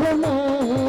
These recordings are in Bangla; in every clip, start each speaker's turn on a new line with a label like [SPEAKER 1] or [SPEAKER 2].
[SPEAKER 1] மனமே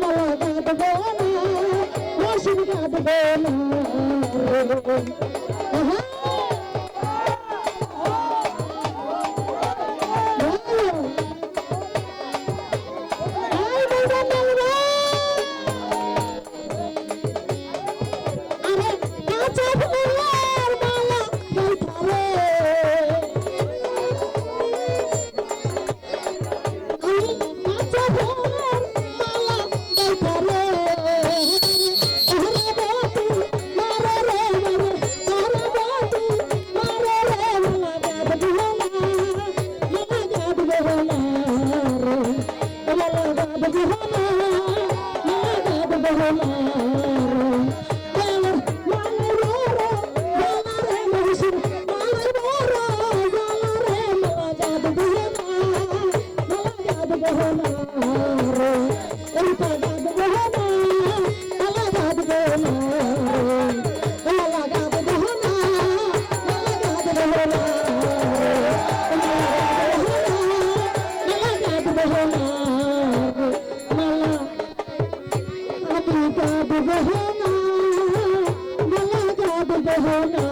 [SPEAKER 1] মারা না রসিক গহনা আহা গাদ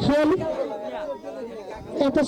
[SPEAKER 1] se ele então,